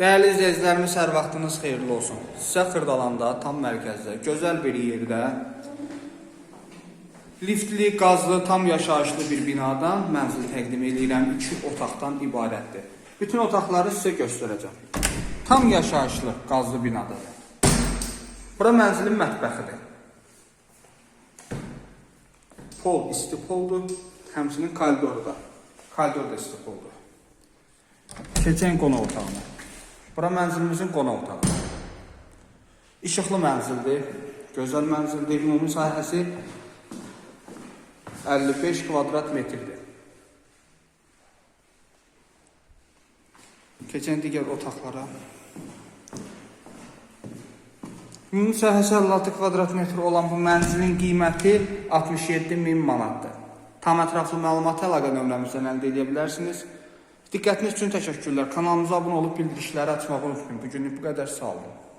Değerli izləyicilərimiz, hər vaxtınız xeyirli olsun. Sizə Xırdalanda, tam mərkəzdə, gözəl bir yerdə, liftli, qazlı, tam yaşayışlı bir binadan mənzil təqdim edirəm. İki otaqdan ibarətdir. Bütün otaqları sizə göstərəcəm. Tam yaşayışlı, qazlı binadadır. Bura mənzilin mətbəxidir. Pol isti poldur. Həmçinin koridoru da. Koridor da isti poldur. Keçən otağına. Bura mənzilimizin qonaq otağı. İşıqlı mənzildir. Gözəl mənzildir. Ümumi sahəsi 55 kvadrat metrdir. Keçən digər otaqlara. Ümumi sahəsi 56 kvadrat metr olan bu mənzilin qiyməti 67 min manatdır. Tam ətraflı məlumatı əlaqə nömrəmizdən əldə edə bilərsiniz. Diqqətiniz üçün təşəkkürlər. Kanalımıza abunə olub bildirişləri açmağı unutmayın. Bu bu qədər sağ olun.